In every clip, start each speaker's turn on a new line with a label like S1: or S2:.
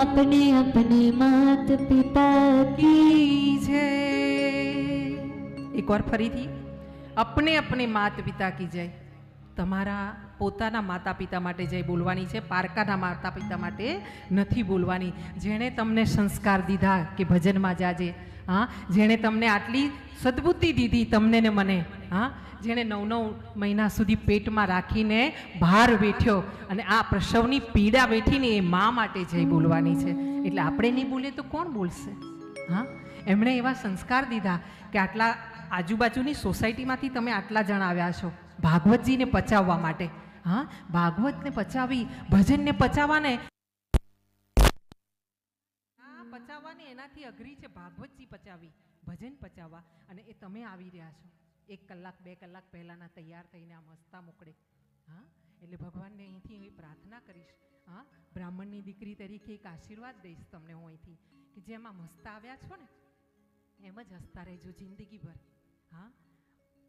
S1: अपने अपने मात पिता की
S2: કી જય એકવાર ફરીથી અપને અપને માત પિતા કી જય તમારા પોતાના માતા પિતા માટે જય બોલવાની છે પારકાના માતા પિતા માટે નથી બોલવાની જેણે તમને સંસ્કાર દીધા કે ભજનમાં જાજે હા? જેણે તમને આટલી સદબુદ્ધિ દીધી તમને ને મને, હા? જેણે નવ નવ મહિના સુધી પેટમાં રાખીને ભાર વેઠ્યો અને આ પ્રસવની પીડા વેઠીને એ મા માટે જઈ બોલવાની છે. એટલે આપણે નહીં બોલીએ તો કોણ બોલશે? હા? એમણે એવા સંસ્કાર દીધા કે આટલા આજુબાજુની સોસાયટીમાંથી તમે આટલા જણા આવ્યા છો ભાગવતજીને પચાવવા માટે. હા? ભાગવતને પચાવી, ભજનને પચાવવાને હા પચાવવાની એનાથી અઘરી છે ભાગવતજી પચાવી, ભજન પચાવવા, અને એ તમે આવી રહ્યા છો. એક કલાક, બે કલાક પહેલાના તૈયાર થઈને આમ હસતા મોકળે. હા? એટલે ભગવાનને અહીંથી હું પ્રાર્થના કરીશ. હા? બ્રાહ્મણની દીકરી તરીકે એક આશીર્વાદ દઈશ તમને હું અહીંથી, કે જેમ આમ હસતા આવ્યા છો ને, એમ જ હસતા રહેજો જિંદગીભર. હા?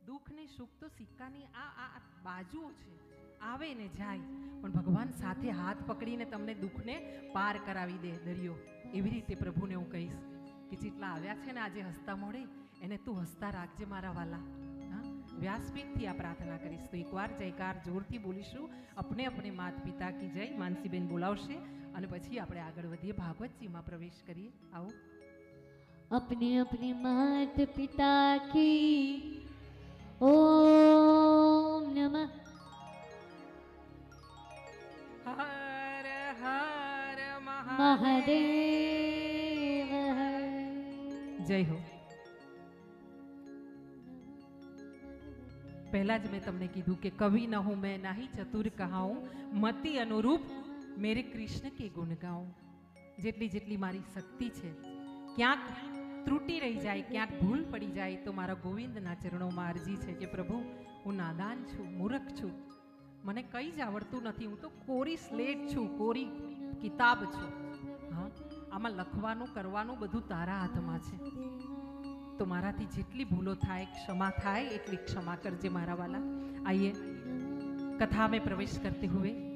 S2: દુઃખ ને સુખ તો સિક્કાની આ આ આ બાજુઓ છે. આવે ને જાય, પણ ભગવાન સાથે હાથ પકડીને તમને દુઃખને પાર કરાવી દે દરિયો. એવી રીતે પ્રભુને હું કહીશ કે જેટલા આવ્યા છે ને આજે હસતા મોડે એને તું હસતા રાખજે મારા વાલા હા વ્યાસપીઠથી આ પ્રાર્થના કરીશ તો એકવાર જયકાર જોરથી બોલીશું અપને અપને માત પિતા કી જય માનસીબેન બોલાવશે અને પછી આપણે આગળ વધીએ ભાગવતજીમાં પ્રવેશ કરીએ આવો
S1: अपने अपने मात पिता की ओम नमः
S2: હર હર મહાદેવ. જય હો. પહેલા જ મેં તમને કીધું કે કવિ ન હું, મેં નાહી ચતુર કહાઉં. મતિ અનુરૂપ મેરે કૃષ્ણ કે ગુણ ગાઉં. જેટલી જેટલી મારી શક્તિ છે, ક્યાંક ત્રુટી રહી જાય, ક્યાંક ભૂલ પડી જાય, તો મારા ગોવિંદના ચરણોમાં અરજી છે કે પ્રભુ, હું નાદાન છું, મૂર્ખ છું. મને કંઈ જ આવડતું નથી, હું તો કોરી સ્લેટ છું, કોરી કિતાબ છું. આમાં લખવાનું, કરવાનું બધું તારા હાથમાં છે. તો મારાથી જેટલી ભૂલો થાય, ક્ષમા થાય, એટલી ક્ષમા કરજે મારા વાલા. આઈએ. કથા મેં પ્રવેશ કરતી હુએ